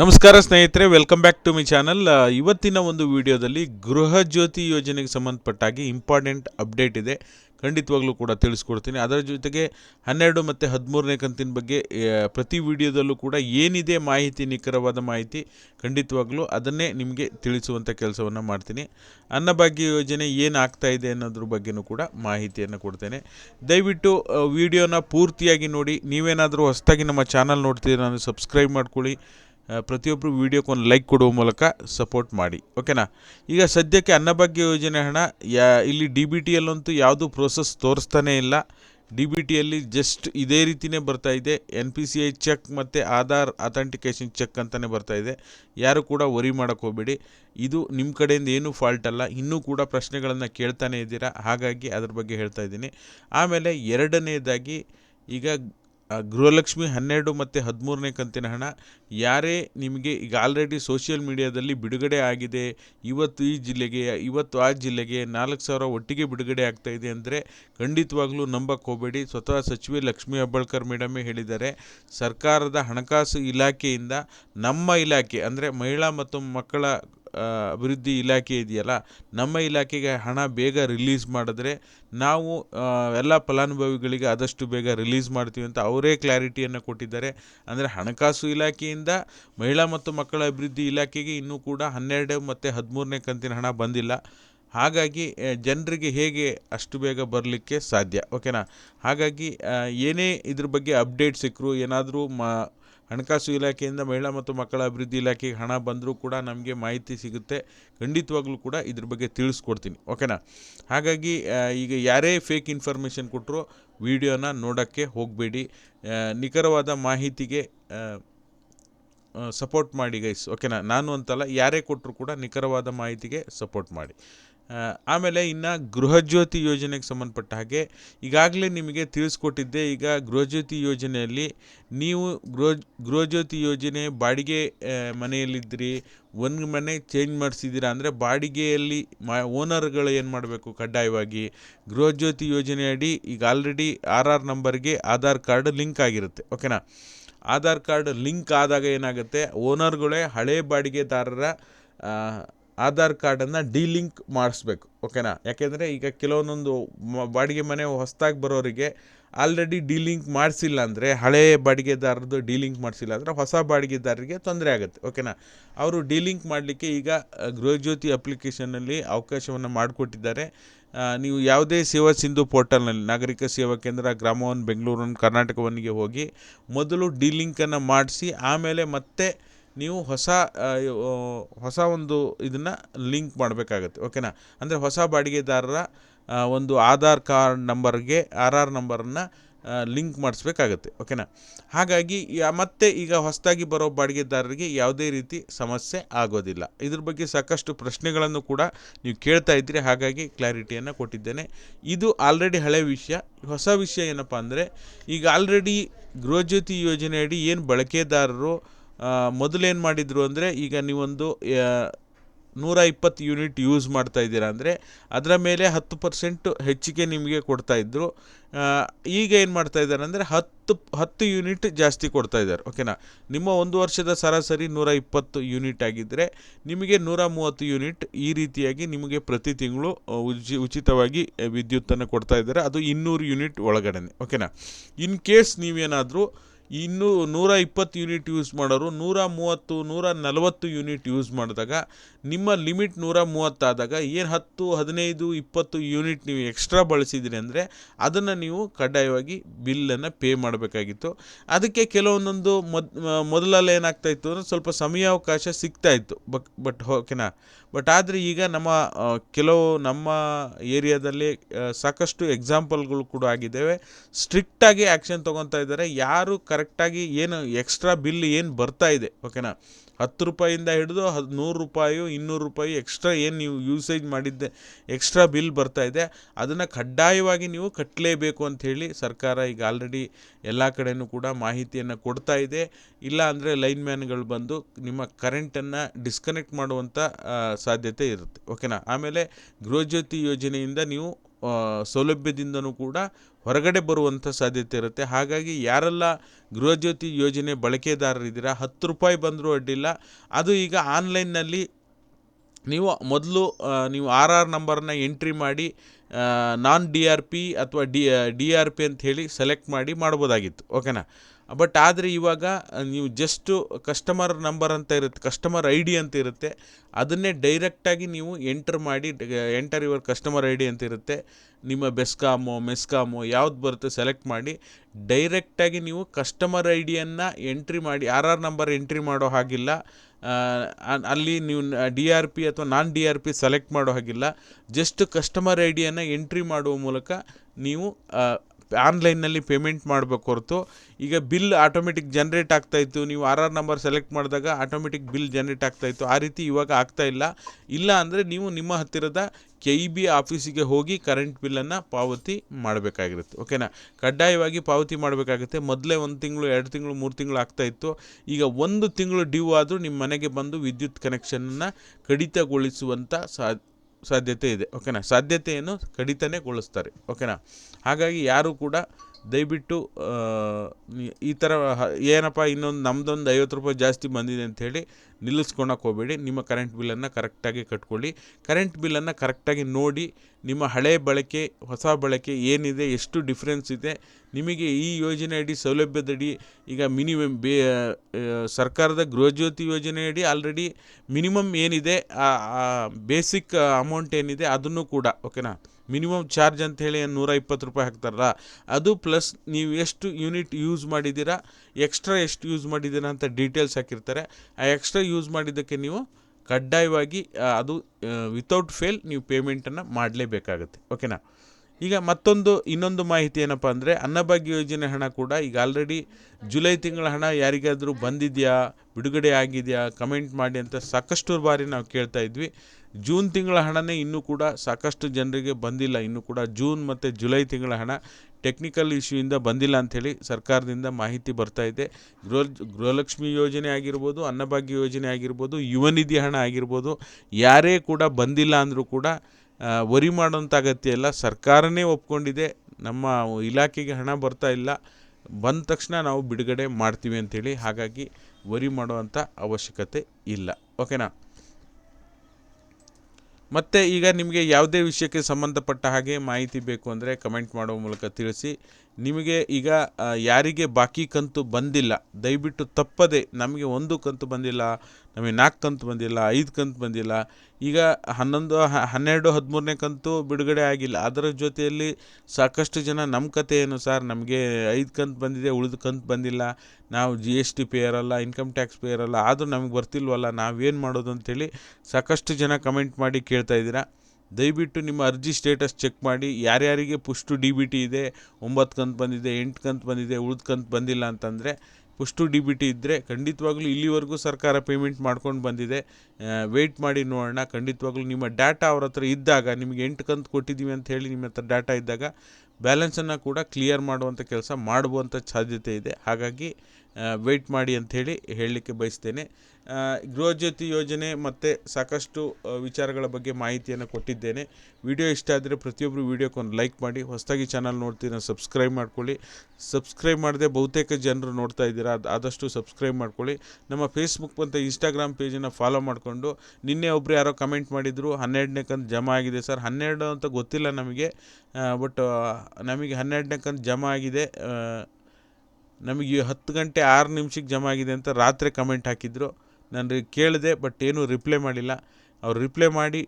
ನಮಸ್ಕಾರ ಸ್ನೇಹಿತರೆ welcome back to my channel ಇವತ್ತಿನ ಒಂದು ವಿಡಿಯೋದಲ್ಲಿ ಗೃಹ ಜ್ಯೋತಿ ಯೋಜನೆಗೆ ಸಂಬಂಧಪಟ್ಟಾಗಿ ಇಂಪಾರ್ಟೆಂಟ್ ಅಪ್ಡೇಟ್ ಇದೆ. ಖಂಡಿತವಾಗ್ಲೂ ಕೂಡ ತಿಳಿಸ್ಕೊಡ್ತೀನಿ. ಅದರ ಜೊತೆಗೆ ಹನ್ನೆರಡು ಮತ್ತು ಹದಿಮೂರನೇ ಕಂತಿನ ಬಗ್ಗೆ ಪ್ರತಿ ವಿಡಿಯೋದಲ್ಲೂ ಕೂಡ ಏನಿದೆ ಮಾಹಿತಿ, ನಿಖರವಾದ ಮಾಹಿತಿ ಖಂಡಿತವಾಗ್ಲೂ ಅದನ್ನೇ ನಿಮಗೆ ತಿಳಿಸುವಂಥ ಕೆಲಸವನ್ನು ಮಾಡ್ತೀನಿ. ಅನ್ನಭಾಗ್ಯ ಯೋಜನೆ ಏನು ಆಗ್ತಾ ಇದೆ ಅನ್ನೋದ್ರ ಬಗ್ಗೆನೂ ಕೂಡ ಮಾಹಿತಿಯನ್ನು ಕೊಡ್ತೇನೆ. ದಯವಿಟ್ಟು ವಿಡಿಯೋನ ಪೂರ್ತಿಯಾಗಿ ನೋಡಿ. ನೀವೇನಾದರೂ ಹೊಸದಾಗಿ ನಮ್ಮ ಚಾನಲ್ ನೋಡ್ತೀರಾ ನಾನು ಸಬ್ಸ್ಕ್ರೈಬ್ ಮಾಡ್ಕೊಳ್ಳಿ. ಪ್ರತಿಯೊಬ್ಬರು ವೀಡಿಯೋಕ್ಕೆ ಒಂದು ಲೈಕ್ ಕೊಡುವ ಮೂಲಕ ಸಪೋರ್ಟ್ ಮಾಡಿ, ಓಕೆನಾ? ಈಗ ಸದ್ಯಕ್ಕೆ ಅನ್ನಭಾಗ್ಯ ಯೋಜನೆ ಹಣ ಯಾ, ಇಲ್ಲಿ ಡಿ ಬಿ ಟಿಯಲ್ಲಂತೂ ಯಾವುದೂ ಪ್ರೋಸೆಸ್ ತೋರಿಸ್ತಾನೇ ಇಲ್ಲ. ಡಿ ಬಿ ಟಿಯಲ್ಲಿ ಜಸ್ಟ್ ಇದೇ ರೀತಿಯೇ ಬರ್ತಾ ಇದೆ. N P C I check ಮತ್ತು ಆಧಾರ್ ಅಥೆಂಟಿಕೇಷನ್ ಚೆಕ್ ಅಂತಲೇ ಬರ್ತಾ ಇದೆ. ಯಾರು ಕೂಡ ವರಿ ಮಾಡೋಕ್ಕೆ ಹೋಗಬೇಡಿ. ಇದು ನಿಮ್ಮ ಕಡೆಯಿಂದ ಏನೂ ಫಾಲ್ಟ್ ಅಲ್ಲ. ಇನ್ನೂ ಕೂಡ ಪ್ರಶ್ನೆಗಳನ್ನು ಕೇಳ್ತಾನೇ ಇದ್ದೀರಾ? ಹಾಗಾಗಿ ಅದ್ರ ಬಗ್ಗೆ ಹೇಳ್ತಾ ಇದ್ದೀನಿ. ಆಮೇಲೆ ಎರಡನೇದಾಗಿ ಈಗ ಗೃಹಲಕ್ಷ್ಮಿ ಹನ್ನೆರಡು ಮತ್ತು ಹದಿಮೂರನೇ ಕಂತಿನ ಹಣ ಯಾರೇ ನಿಮಗೆ ಈಗ ಆಲ್ರೆಡಿ ಸೋಷಿಯಲ್ ಮೀಡಿಯಾದಲ್ಲಿ ಬಿಡುಗಡೆ ಆಗಿದೆ, ಇವತ್ತು ಈ ಜಿಲ್ಲೆಗೆ, ಇವತ್ತು ಆ ಜಿಲ್ಲೆಗೆ ನಾಲ್ಕು ಸಾವಿರ ಒಟ್ಟಿಗೆ ಬಿಡುಗಡೆ ಆಗ್ತಾ ಇದೆ ಅಂದರೆ ಖಂಡಿತವಾಗ್ಲೂ ನಂಬಕ್ಕೆ ಹೋಗಬೇಡಿ ಸ್ವತಃ ಸಚಿವೆ ಲಕ್ಷ್ಮೀ ಹೆಬ್ಬಾಳ್ಕರ್ ಮೇಡಮೇ ಹೇಳಿದ್ದಾರೆ, ಸರ್ಕಾರದ ಹಣಕಾಸು ಇಲಾಖೆಯಿಂದ ನಮ್ಮ ಇಲಾಖೆ ಅಂದರೆ ಮಹಿಳಾ ಮತ್ತು ಮಕ್ಕಳ ಅಭಿವೃದ್ಧಿ ಇಲಾಖೆ ಇದೆಯಲ್ಲ, ನಮ್ಮ ಇಲಾಖೆಗೆ ಹಣ ಬೇಗ ರಿಲೀಸ್ ಮಾಡಿದ್ರೆ ನಾವು ಎಲ್ಲ ಫಲಾನುಭವಿಗಳಿಗೆ ಆದಷ್ಟು ಬೇಗ ರಿಲೀಸ್ ಮಾಡ್ತೀವಿ ಅಂತ ಅವರೇ ಕ್ಲಾರಿಟಿಯನ್ನು ಕೊಟ್ಟಿದ್ದಾರೆ. ಅಂದರೆ ಹಣಕಾಸು ಇಲಾಖೆಯಿಂದ ಮಹಿಳಾ ಮತ್ತು ಮಕ್ಕಳ ಅಭಿವೃದ್ಧಿ ಇಲಾಖೆಗೆ ಇನ್ನೂ ಕೂಡ ಹನ್ನೆರಡು ಮತ್ತು ಹದಿಮೂರನೇ ಕಂತಿನ ಹಣ ಬಂದಿಲ್ಲ. ಹಾಗಾಗಿ ಜನರಿಗೆ ಹೇಗೆ ಅಷ್ಟು ಬೇಗ ಬರಲಿಕ್ಕೆ ಸಾಧ್ಯ? ಓಕೆನಾ? ಹಾಗಾಗಿ ಏನೇ ಇದ್ರ ಬಗ್ಗೆ ಅಪ್ಡೇಟ್ ಸಿಕ್ಕರು ಏನಾದರೂ ಮಾ ಹಣಕಾಸು ಇಲಾಖೆಯಿಂದ ಮಹಿಳಾ ಮತ್ತು ಮಕ್ಕಳ ಅಭಿವೃದ್ಧಿ ಇಲಾಖೆಗೆ ಹಣ ಬಂದರೂ ಕೂಡ ನಮಗೆ ಮಾಹಿತಿ ಸಿಗುತ್ತೆ. ಖಂಡಿತವಾಗ್ಲೂ ಕೂಡ ಇದ್ರ ಬಗ್ಗೆ ತಿಳಿಸ್ಕೊಡ್ತೀನಿ. ಓಕೆನಾ? ಹಾಗಾಗಿ ಈಗ ಯಾರೇ ಫೇಕ್ ಇನ್ಫಾರ್ಮೇಷನ್ ಕೊಟ್ಟರು ವಿಡಿಯೋನ ನೋಡೋಕ್ಕೆ ಹೋಗಬೇಡಿ. ನಿಖರವಾದ ಮಾಹಿತಿಗೆ ಸಪೋರ್ಟ್ ಮಾಡಿ ಗೈಸ್ ಓಕೆನಾ? ನಾನು ಅಂತಲ್ಲ, ಯಾರೇ ಕೊಟ್ಟರು ಕೂಡ ನಿಖರವಾದ ಮಾಹಿತಿಗೆ ಸಪೋರ್ಟ್ ಮಾಡಿ. ಆಮೇಲೆ ಇನ್ನು ಗೃಹಜ್ಯೋತಿ ಯೋಜನೆಗೆ ಸಂಬಂಧಪಟ್ಟ ಹಾಗೆ ಈಗಾಗಲೇ ನಿಮಗೆ ತಿಳಿಸ್ಕೊಟ್ಟಿದ್ದೆ, ಈಗ ಗೃಹಜ್ಯೋತಿ ಯೋಜನೆಯಲ್ಲಿ ನೀವು ಗೃಹ, ಗೃಹಜ್ಯೋತಿ ಯೋಜನೆ ಬಾಡಿಗೆ ಮನೆಯಲ್ಲಿದ್ದಿರಿ, ಒಂದು ಮನೆ ಚೇಂಜ್ ಮಾಡಿಸಿದ್ದೀರಾ ಅಂದರೆ ಬಾಡಿಗೆಯಲ್ಲಿ ಮಾ, ಓನರ್ಗಳು ಏನು ಮಾಡಬೇಕು ಕಡ್ಡಾಯವಾಗಿ? ಗೃಹಜ್ಯೋತಿ ಯೋಜನೆಯಡಿ ಈಗ ಆಲ್ರೆಡಿ ಆರ್ ಆರ್ ನಂಬರ್ಗೆ ಆಧಾರ್ ಕಾರ್ಡ್ ಲಿಂಕ್ ಆಗಿರುತ್ತೆ ಓಕೆನಾ ಆಧಾರ್ ಕಾರ್ಡ್ ಲಿಂಕ್ ಆದಾಗ ಏನಾಗುತ್ತೆ? ಓನರ್ಗಳೇ ಹಳೆ ಬಾಡಿಗೆದಾರರ ಆಧಾರ್ ಕಾರ್ಡನ್ನು ಡಿಲಿಂಕ್ ಮಾಡಿಸ್ಬೇಕು, ಓಕೆನಾ? ಯಾಕೆಂದರೆ ಈಗ ಕೆಲವೊಂದೊಂದು ಬಾಡಿಗೆ ಮನೆ ಹೊಸದಾಗಿ ಬರೋರಿಗೆ ಆಲ್ರೆಡಿ ಡಿಲಿಂಕ್ ಮಾಡಿಸಿಲ್ಲ ಅಂದರೆ ಹಳೆಯ ಬಾಡಿಗೆದಾರರದು ಡಿಲಿಂಕ್ ಮಾಡಿಸಿಲ್ಲ ಅಂದರೆ ಹೊಸ ಬಾಡಿಗೆದಾರರಿಗೆ ತೊಂದರೆ ಆಗುತ್ತೆ, ಓಕೆನಾ? ಅವರು ಡಿಲಿಂಕ್ ಮಾಡಲಿಕ್ಕೆ ಈಗ ಗೃಹಜ್ಯೋತಿ ಅಪ್ಲಿಕೇಶನಲ್ಲಿ ಅವಕಾಶವನ್ನು ಮಾಡಿಕೊಟ್ಟಿದ್ದಾರೆ. ನೀವು ಯಾವುದೇ ಸೇವಾ ಸಿಂಧು ಪೋರ್ಟಲ್ನಲ್ಲಿ, ನಾಗರಿಕ ಸೇವಾ ಕೇಂದ್ರ ಗ್ರಾಮವನ್ನು ಬೆಂಗಳೂರನ್ನು ಕರ್ನಾಟಕವನ್ನಿಗೆ ಹೋಗಿ ಮೊದಲು ಡೀಲಿಂಕನ್ನು ಮಾಡಿಸಿ, ಆಮೇಲೆ ಮತ್ತೆ ನೀವು ಹೊಸ ಹೊಸ ಒಂದು ಇದನ್ನು ಲಿಂಕ್ ಮಾಡಬೇಕಾಗತ್ತೆ, ಓಕೆನಾ? ಅಂದರೆ ಹೊಸ ಬಾಡಿಗೆದಾರರ ಒಂದು ಆಧಾರ್ ಕಾರ್ಡ್ ನಂಬರ್ಗೆ ಆರ್ ಆರ್ ನಂಬರನ್ನು ಲಿಂಕ್ ಮಾಡಿಸ್ಬೇಕಾಗತ್ತೆ, ಓಕೆನಾ? ಹಾಗಾಗಿ ಮತ್ತೆ ಈಗ ಹೊಸದಾಗಿ ಬರೋ ಬಾಡಿಗೆದಾರರಿಗೆ ಯಾವುದೇ ರೀತಿ ಸಮಸ್ಯೆ ಆಗೋದಿಲ್ಲ. ಇದ್ರ ಬಗ್ಗೆ ಸಾಕಷ್ಟು ಪ್ರಶ್ನೆಗಳನ್ನು ಕೂಡ ನೀವು ಕೇಳ್ತಾ ಇದ್ದೀರಿ ಹಾಗಾಗಿ ಕ್ಲಾರಿಟಿಯನ್ನು ಕೊಟ್ಟಿದ್ದೇನೆ. ಇದು ಆಲ್ರೆಡಿ ಹಳೆ ವಿಷಯ. ಹೊಸ ವಿಷಯ ಏನಪ್ಪ ಅಂದರೆ, ಈಗ ಆಲ್ರೆಡಿ ಗೃಹಜ್ಯೋತಿ ಯೋಜನೆಯಡಿ ಏನು ಬಳಕೆದಾರರು ಮೊದಲೇನು ಮಾಡಿದರು ಅಂದರೆ ಈಗ ನೀವೊಂದು ನೂರ ಇಪ್ಪತ್ತು ಯೂನಿಟ್ ಯೂಸ್ ಮಾಡ್ತಾ ಇದ್ದೀರಾ ಅಂದರೆ ಅದರ ಮೇಲೆ ಹತ್ತು ಪರ್ಸೆಂಟ್ ಹೆಚ್ಚಿಗೆ ನಿಮಗೆ ಕೊಡ್ತಾ ಇದ್ದರು ಈಗ ಏನು ಮಾಡ್ತಾ ಇದ್ದಾರೆ ಅಂದರೆ ಹತ್ತು ಹತ್ತು ಯೂನಿಟ್ ಜಾಸ್ತಿ ಕೊಡ್ತಾ ಇದ್ದಾರೆ. ಓಕೆನಾ? ನಿಮ್ಮ ಒಂದು ವರ್ಷದ ಸರಾಸರಿ ನೂರ ಇಪ್ಪತ್ತು ಯೂನಿಟ್ ಆಗಿದ್ದರೆ ನಿಮಗೆ ನೂರ ಮೂವತ್ತು ಯೂನಿಟ್ ಈ ರೀತಿಯಾಗಿ ನಿಮಗೆ ಪ್ರತಿ ತಿಂಗಳು ಉಚಿ, ಉಚಿತವಾಗಿ ವಿದ್ಯುತ್ತನ್ನು ಕೊಡ್ತಾ ಇದ್ದಾರೆ. ಅದು ಇನ್ನೂರು ಯೂನಿಟ್ ಒಳಗಡೆ ಓಕೆನಾ? ಇನ್ ಕೇಸ್ ನೀವೇನಾದರೂ ಇನ್ನೂ ನೂರ ಇಪ್ಪತ್ತು ಯೂನಿಟ್ ಯೂಸ್ ಮಾಡೋರು, ನೂರ ಮೂವತ್ತು, ನೂರ ನಲವತ್ತು ಯೂನಿಟ್ ಯೂಸ್ ಮಾಡಿದಾಗ, ನಿಮ್ಮ ಲಿಮಿಟ್ ನೂರ ಮೂವತ್ತಾದಾಗ, ಏನು ಹತ್ತು, ಹದಿನೈದು, ಇಪ್ಪತ್ತು ಯೂನಿಟ್ ನೀವು ಎಕ್ಸ್ಟ್ರಾ ಬಳಸಿದಿರಿ ಅಂದರೆ, ಅದನ್ನು ನೀವು ಕಡ್ಡಾಯವಾಗಿ ಬಿಲ್ಲನ್ನು ಪೇ ಮಾಡಬೇಕಾಗಿತ್ತು. ಅದಕ್ಕೆ ಕೆಲವೊಂದೊಂದು ಮೊದ್ ಮೊದಲೆಲ್ಲ ಏನಾಗ್ತಾಯಿತ್ತು ಅಂದರೆ ಸ್ವಲ್ಪ ಸಮಯಾವಕಾಶ ಸಿಗ್ತಾಯಿತ್ತು ಬಕ್, ಬಟ್, ಓಕೆನಾ? ಬಟ್ ಆದರೆ ಈಗ ನಮ್ಮ ಕೆಲವು ನಮ್ಮ ಏರಿಯಾದಲ್ಲಿ ಸಾಕಷ್ಟು ಎಕ್ಸಾಂಪಲ್ಗಳು ಕೂಡ ಆಗಿದ್ದಾವೆ. ಸ್ಟ್ರಿಕ್ಟಾಗಿ ಆ್ಯಕ್ಷನ್ ತೊಗೊತಾ ಇದ್ದಾರೆ. ಯಾರು ಕರೆಕ್ಟಾಗಿ ಏನು ಎಕ್ಸ್ಟ್ರಾ ಬಿಲ್ ಏನು ಬರ್ತಾ ಇದೆ ಓಕೆನಾ ಹತ್ತು ರೂಪಾಯಿಂದ ಹಿಡಿದು ಹದ್, ನೂರು ರೂಪಾಯಿ, ಇನ್ನೂರು ರೂಪಾಯಿ ಎಕ್ಸ್ಟ್ರಾ ಏನು ನೀವು ಯೂಸೇಜ್ ಮಾಡಿದ್ದೆ ಎಕ್ಸ್ಟ್ರಾ ಬಿಲ್ ಬರ್ತಾ ಇದೆ, ಅದನ್ನು ಕಡ್ಡಾಯವಾಗಿ ನೀವು ಕಟ್ಟಲೇಬೇಕು ಅಂಥೇಳಿ ಸರ್ಕಾರ ಈಗ ಆಲ್ರೆಡಿ ಎಲ್ಲ ಕಡೆಯೂ ಕೂಡ ಮಾಹಿತಿಯನ್ನು ಕೊಡ್ತಾ ಇದೆ. ಇಲ್ಲ ಅಂದರೆ ಲೈನ್ ಮ್ಯಾನ್ಗಳು ಬಂದು ನಿಮ್ಮ ಕರೆಂಟನ್ನು ಡಿಸ್ಕನೆಕ್ಟ್ ಮಾಡುವಂಥ ಸಾಧ್ಯತೆ ಇರುತ್ತೆ. ಓಕೆನಾ ಆಮೇಲೆ ಗೃಹಜ್ಯೋತಿ ಯೋಜನೆಯಿಂದ ನೀವು ಸೌಲಭ್ಯದಿಂದನೂ ಕೂಡ ಹೊರಗಡೆ ಬರುವಂಥ ಸಾಧ್ಯತೆ ಇರುತ್ತೆ. ಹಾಗಾಗಿ ಯಾರೆಲ್ಲ ಗೃಹಜ್ಯೋತಿ ಯೋಜನೆ ಬಳಕೆದಾರರಿದ್ದೀರಾ, ಹತ್ತು ರೂಪಾಯಿ ಬಂದರೂ ಅಡ್ಡಿಲ್ಲ. ಅದು ಈಗ ಆನ್ಲೈನ್ನಲ್ಲಿ ನೀವು ಮೊದಲು ನೀವು ಆರ್ ಆರ್ ನಂಬರ್ನ ಎಂಟ್ರಿ ಮಾಡಿ ನಾನ್ ಡಿ ಆರ್ ಪಿ ಅಥವಾ ಡಿ ಡಿ ಆರ್ ಪಿ ಅಂತ ಹೇಳಿ ಸೆಲೆಕ್ಟ್ ಮಾಡಿ ಮಾಡ್ಬೋದಾಗಿತ್ತು. ಓಕೆನಾ? ಬಟ್ ಆದರೆ ಇವಾಗ ನೀವು ಜಸ್ಟು ಕಸ್ಟಮರ್ ನಂಬರ್ ಅಂತ ಇರುತ್ತೆ ಕಸ್ಟಮರ್ ಐ ಡಿ ಅಂತ ಇರುತ್ತೆ, ಅದನ್ನೇ ಡೈರೆಕ್ಟಾಗಿ ನೀವು ಎಂಟರ್ ಮಾಡಿ enter your customer I D ಅಂತ ಇರುತ್ತೆ, ನಿಮ್ಮ ಬೆಸ್ಕಾಮು ಮೆಸ್ಕಾಮು ಯಾವ್ದು ಬರುತ್ತೆ ಸೆಲೆಕ್ಟ್ ಮಾಡಿ ಡೈರೆಕ್ಟಾಗಿ ನೀವು ಕಸ್ಟಮರ್ ಐ ಡಿಯನ್ನು ಎಂಟ್ರಿ ಮಾಡಿ ಆರ್ ಆರ್ ನಂಬರ್ ಎಂಟ್ರಿ ಮಾಡೋ ಹಾಗಿಲ್ಲ ಅಲ್ಲಿ ನೀವು ಡಿ ಆರ್ ಪಿ ಅಥವಾ non D R P select ಮಾಡೋ ಹಾಗಿಲ್ಲ ಜಸ್ಟ್ ಕಸ್ಟಮರ್ ಐ ಡಿಯನ್ನು ಎಂಟ್ರಿ ಮಾಡುವ ಮೂಲಕ ನೀವು ಆನ್ಲೈನ್ನಲ್ಲಿ ಪೇಮೆಂಟ್ ಮಾಡಬೇಕು ಹೊರತು, ಈಗ ಬಿಲ್ ಆಟೋಮೆಟಿಕ್ ಜನ್ರೇಟ್ ಆಗ್ತಾಯಿತ್ತು ನೀವು ಆರ್ ಆರ್ ನಂಬರ್ ಸೆಲೆಕ್ಟ್ ಮಾಡಿದಾಗ ಆಟೋಮೆಟಿಕ್ ಬಿಲ್ ಜನ್ರೇಟ್ ಆಗ್ತಾಯಿತ್ತು ಆ ರೀತಿ ಇವಾಗ ಆಗ್ತಾ ಇಲ್ಲ. ಇಲ್ಲ ಅಂದರೆ ನೀವು ನಿಮ್ಮ ಹತ್ತಿರದ ಕೆ ಇ ಬಿ ಆಫೀಸಿಗೆ ಹೋಗಿ ಕರೆಂಟ್ ಬಿಲ್ಲನ್ನು ಪಾವತಿ ಮಾಡಬೇಕಾಗಿರುತ್ತೆ. ಓಕೆನಾ? ಕಡ್ಡಾಯವಾಗಿ ಪಾವತಿ ಮಾಡಬೇಕಾಗುತ್ತೆ. ಮೊದಲೇ ಒಂದು ತಿಂಗಳು, ಎರಡು ತಿಂಗಳು, ಮೂರು ತಿಂಗಳು ಆಗ್ತಾಯಿತ್ತು ಈಗ ಒಂದು ತಿಂಗಳು ಡ್ಯೂ ಆದರೂ ನಿಮ್ಮ ಮನೆಗೆ ಬಂದು ವಿದ್ಯುತ್ ಕನೆಕ್ಷನನ್ನು ಕಡಿತಗೊಳಿಸುವಂಥ ಸಾ ಸಾಧ್ಯತೆ ಇದೆ ಓಕೆನಾ ಸಾಧ್ಯತೆಯನ್ನು ಕಡಿತನೇಗೊಳಿಸ್ತಾರೆ ಓಕೆನಾ ಹಾಗಾಗಿ ಯಾರು ಕೂಡ ದಯವಿಟ್ಟು ಈ ಥರ ಏನಪ್ಪ, ಇನ್ನೊಂದು ನಮ್ಮದೊಂದು ಐವತ್ತು ರೂಪಾಯಿ ಜಾಸ್ತಿ ಬಂದಿದೆ ಅಂಥೇಳಿ ನಿಲ್ಲಿಸ್ಕೊಳಕ್ಕೆ ಹೋಗಬೇಡಿ. ನಿಮ್ಮ ಕರೆಂಟ್ ಬಿಲ್ಲನ್ನು ಕರೆಕ್ಟಾಗಿ ಕಟ್ಕೊಳ್ಳಿ. ಕರೆಂಟ್ ಬಿಲ್ಲನ್ನು ಕರೆಕ್ಟಾಗಿ ನೋಡಿ ನಿಮ್ಮ ಹಳೆ ಬಳಕೆ, ಹೊಸ ಬಳಕೆ ಏನಿದೆ, ಎಷ್ಟು ಡಿಫ್ರೆನ್ಸ್ ಇದೆ. ನಿಮಗೆ ಈ ಯೋಜನೆ ಅಡಿ ಸೌಲಭ್ಯದಡಿ ಈಗ ಮಿನಿಮಮ್ ಬೇ ಸರ್ಕಾರದ ಗೃಹಜ್ಯೋತಿ ಯೋಜನೆಯಡಿ ಆಲ್ರೆಡಿ ಮಿನಿಮಮ್ ಏನಿದೆ ಬೇಸಿಕ್ ಅಮೌಂಟ್ ಏನಿದೆ ಅದನ್ನು ಕೂಡ ಓಕೆನಾ ಮಿನಿಮಮ್ ಚಾರ್ಜ್ ಅಂತ ಹೇಳಿ ನೂರ ಇಪ್ಪತ್ತು ರೂಪಾಯಿ ಹಾಕ್ತಾರಲ್ಲ, ಅದು ಪ್ಲಸ್ ನೀವು ಎಷ್ಟು ಯೂನಿಟ್ ಯೂಸ್ ಮಾಡಿದ್ದೀರಾ, ಎಕ್ಸ್ಟ್ರಾ ಎಷ್ಟು ಯೂಸ್ ಮಾಡಿದ್ದೀರಾ ಅಂತ ಡೀಟೇಲ್ಸ್ ಹಾಕಿರ್ತಾರೆ. ಆ ಎಕ್ಸ್ಟ್ರಾ ಯೂಸ್ ಮಾಡಿದ್ದಕ್ಕೆ ನೀವು ಕಡ್ಡಾಯವಾಗಿ ಅದು ವಿತೌಟ್ ಫೇಲ್ ನೀವು ಪೇಮೆಂಟನ್ನು ಮಾಡಲೇಬೇಕಾಗುತ್ತೆ. ಓಕೆನಾ ಈಗ ಮತ್ತೊಂದು, ಇನ್ನೊಂದು ಮಾಹಿತಿ ಏನಪ್ಪ ಅಂದರೆ ಅನ್ನಭಾಗ್ಯ ಯೋಜನೆ ಹಣ ಕೂಡ ಈಗ ಆಲ್ರೆಡಿ ಜುಲೈ ತಿಂಗಳ ಹಣ ಯಾರಿಗಾದರೂ ಬಂದಿದೆಯಾ, ಬಿಡುಗಡೆ ಆಗಿದೆಯಾ ಕಮೆಂಟ್ ಮಾಡಿ ಅಂತ ಸಾಕಷ್ಟು ಬಾರಿ ನಾವು ಕೇಳ್ತಾ ಇದ್ವಿ. ಜೂನ್ ತಿಂಗಳ ಹಣನೇ ಇನ್ನೂ ಕೂಡ ಸಾಕಷ್ಟು ಜನರಿಗೆ ಬಂದಿಲ್ಲ. ಇನ್ನೂ ಕೂಡ ಜೂನ್ ಮತ್ತು ಜುಲೈ ತಿಂಗಳ ಹಣ ಟೆಕ್ನಿಕಲ್ ಇಶ್ಯೂಯಿಂದ ಬಂದಿಲ್ಲ ಅಂಥೇಳಿ ಸರ್ಕಾರದಿಂದ ಮಾಹಿತಿ ಬರ್ತಾ ಇದೆ. ಗೃಹ, ಗೃಹಲಕ್ಷ್ಮಿ ಯೋಜನೆ ಆಗಿರ್ಬೋದು, ಅನ್ನಭಾಗ್ಯ ಯೋಜನೆ ಆಗಿರ್ಬೋದು ಯುವನಿಧಿ ಹಣ ಆಗಿರ್ಬೋದು, ಯಾರೇ ಕೂಡ ಬಂದಿಲ್ಲ ಅಂದರೂ ಕೂಡ ವರಿ ಮಾಡೋಂಥ ಅಗತ್ಯ ಇಲ್ಲ. ಸರ್ಕಾರನೇ ಒಪ್ಕೊಂಡಿದೆ. ನಮ್ಮ ಇಲಾಖೆಗೆ ಹಣ ಬರ್ತಾ ಇಲ್ಲ. ಬಂದ ತಕ್ಷಣ ನಾವು ಬಿಡುಗಡೆ ಮಾಡ್ತೀವಿ ಅಂಥೇಳಿ ಹಾಗಾಗಿ ವರಿ ಮಾಡುವಂಥ ಅವಶ್ಯಕತೆ ಇಲ್ಲ. ಓಕೆನಾ? ಮತ್ತು ಈಗ ನಿಮಗೆ ಯಾವುದೇ ವಿಷಯಕ್ಕೆ ಸಂಬಂಧಪಟ್ಟ ಹಾಗೆ ಮಾಹಿತಿ ಬೇಕು ಅಂದರೆ ಕಮೆಂಟ್ ಮಾಡುವ ಮೂಲಕ ತಿಳಿಸಿ. ನಿಮಗೆ ಈಗ ಯಾರಿಗೆ ಬಾಕಿ ಕಂತು ಬಂದಿಲ್ಲ, ದಯವಿಟ್ಟು ತಪ್ಪದೆ ನಮಗೆ ಒಂದು ಕಂತು ಬಂದಿಲ್ಲ ನಮಗೆ ನಾಲ್ಕು ಕಂತು ಬಂದಿಲ್ಲ, ಐದು ಕಂತು ಬಂದಿಲ್ಲ. ಈಗ ಹನ್ನೊಂದು ಹನ್ನೆರಡು, ಹದಿಮೂರನೇ ಕಂತು ಬಿಡುಗಡೆ ಆಗಿಲ್ಲ. ಅದರ ಜೊತೆಯಲ್ಲಿ ಸಾಕಷ್ಟು ಜನ ನಮ್ಮ ಕತೆ ಏನು ಸರ್, ನಮಗೆ ಐದು ಕಂತು ಬಂದಿದೆ, ಉಳಿದ ಕಂತು ಬಂದಿಲ್ಲ. ನಾವು ಜಿ ಎಸ್ ಟಿ ಪೇಯರ್ ಅಲ್ಲ ಇನ್ಕಮ್ ಟ್ಯಾಕ್ಸ್ ಪೇಯರ್ ಅಲ್ಲ, ಆದರೂ ನಮಗೆ ಬರ್ತಿಲ್ವಲ್ಲ ನಾವೇನು ಮಾಡೋದು ಅಂತೇಳಿ ಸಾಕಷ್ಟು ಜನ ಕಮೆಂಟ್ ಮಾಡಿ ಕೇಳ್ತಾ ಇದ್ದೀರಾ. ದಯವಿಟ್ಟು ನಿಮ್ಮ ಅರ್ಜಿ ಸ್ಟೇಟಸ್ ಚೆಕ್ ಮಾಡಿ, ಯಾರ್ಯಾರಿಗೆ ಪುಷ್ಟು ಡಿ ಬಿ ಟಿ ಇದೆ, ಒಂಬತ್ತು ಕಂತು ಬಂದಿದೆ, ಎಂಟು ಕಂತು ಬಂದಿದೆ, ಉಳಿದ ಕಂತು ಬಂದಿಲ್ಲ ಅಂತಂದರೆ ಪುಷ್ಟು ಡಿ ಬಿ ಟಿ ಇದ್ದರೆ ಖಂಡಿತವಾಗ್ಲೂ ಇಲ್ಲಿವರೆಗೂ ಸರ್ಕಾರ ಪೇಮೆಂಟ್ ಮಾಡ್ಕೊಂಡು ಬಂದಿದೆ. ವೆಯ್ಟ್ ಮಾಡಿ ನೋಡೋಣ. ಖಂಡಿತವಾಗ್ಲೂ ನಿಮ್ಮ ಡಾಟಾ ಅವ್ರ ಹತ್ರ ಇದ್ದಾಗ, ನಿಮಗೆ ಎಂಟು ಕಂತು ಕೊಟ್ಟಿದ್ದೀವಿ ಅಂತ ಹೇಳಿ ನಿಮ್ಮ ಹತ್ರ ಡಾಟಾ ಇದ್ದಾಗ ಬ್ಯಾಲೆನ್ಸನ್ನು ಕೂಡ ಕ್ಲಿಯರ್ ಮಾಡುವಂಥ ಕೆಲಸ ಮಾಡುವಂಥ ಸಾಧ್ಯತೆ ಇದೆ. ಹಾಗಾಗಿ ವೆಯ್ಟ್ ಮಾಡಿ ಅಂಥೇಳಿ ಹೇಳಲಿಕ್ಕೆ ಬಯಸ್ತೇನೆ. ಗೃಹಜ್ಯೋತಿ ಯೋಜನೆ ಮತ್ತು ಸಾಕಷ್ಟು ವಿಚಾರಗಳ ಬಗ್ಗೆ ಮಾಹಿತಿಯನ್ನು ಕೊಟ್ಟಿದ್ದೇನೆ. ವಿಡಿಯೋ ಇಷ್ಟ ಆದರೆ ಪ್ರತಿಯೊಬ್ಬರು ವಿಡಿಯೋಕ್ಕೆ ಒಂದು ಲೈಕ್ ಮಾಡಿ, ಹೊಸದಾಗಿ ಚಾನಲ್ ನೋಡ್ತೀರ ಸಬ್ಸ್ಕ್ರೈಬ್ ಮಾಡ್ಕೊಳ್ಳಿ. ಸಬ್ಸ್ಕ್ರೈಬ್ ಮಾಡದೆ ಬಹುತೇಕ ಜನರು ನೋಡ್ತಾ ಇದ್ದೀರಾ, ಅದು ಆದಷ್ಟು ಸಬ್ಸ್ಕ್ರೈಬ್ ಮಾಡ್ಕೊಳ್ಳಿ. ನಮ್ಮ ಫೇಸ್ಬುಕ್ ಮತ್ತು ಇನ್ಸ್ಟಾಗ್ರಾಮ್ ಪೇಜನ್ನು ಫಾಲೋ ಮಾಡಿಕೊಂಡು, ನಿನ್ನೆ ಒಬ್ಬರು ಯಾರೋ ಕಮೆಂಟ್ ಮಾಡಿದರು, ಹನ್ನೆರಡನೇ ಕಂತು ಜಮಾ ಆಗಿದೆ ಸರ್. ಹನ್ನೆರಡು ಅಂತ ಗೊತ್ತಿಲ್ಲ ನಮಗೆ ಬಟ್ ನಮಗೆ ಹನ್ನೆರಡನೇ ಕಂತು ಜಮಾ ಆಗಿದೆ ನಮಗೆ ಹತ್ತು ಗಂಟೆ ಆರು ನಿಮಿಷಕ್ಕೆ ಜಮಾ ಆಗಿದೆ ಅಂತ ರಾತ್ರಿ ಕಮೆಂಟ್ ಹಾಕಿದ್ರು. ನಾನು ಕೇಳಿದೆ ಬಟ್ ಏನೂ ರಿಪ್ಲೈ ಮಾಡಿಲ್ಲ. ಅವ್ರು ರಿಪ್ಲೈ ಮಾಡಿ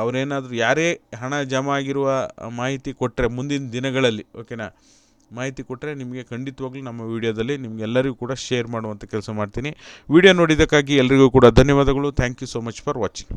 ಅವರೇನಾದರೂ ಯಾರೇ ಹಣ ಜಮಾ ಆಗಿರುವ ಮಾಹಿತಿ ಕೊಟ್ಟರೆ ಮುಂದಿನ ದಿನಗಳಲ್ಲಿ ಓಕೆನಾ ಮಾಹಿತಿ ಕೊಟ್ಟರೆ ನಿಮಗೆ ಖಂಡಿತವಾಗ್ಲೂ ನಮ್ಮ ವಿಡಿಯೋದಲ್ಲಿ ನಿಮಗೆಲ್ಲರಿಗೂ ಕೂಡ ಶೇರ್ ಮಾಡುವಂಥ ಕೆಲಸ ಮಾಡ್ತೀನಿ. ವಿಡಿಯೋ ನೋಡಿದ್ದಕ್ಕಾಗಿ ಎಲ್ರಿಗೂ ಕೂಡ ಧನ್ಯವಾದಗಳು. Thank you so much for watching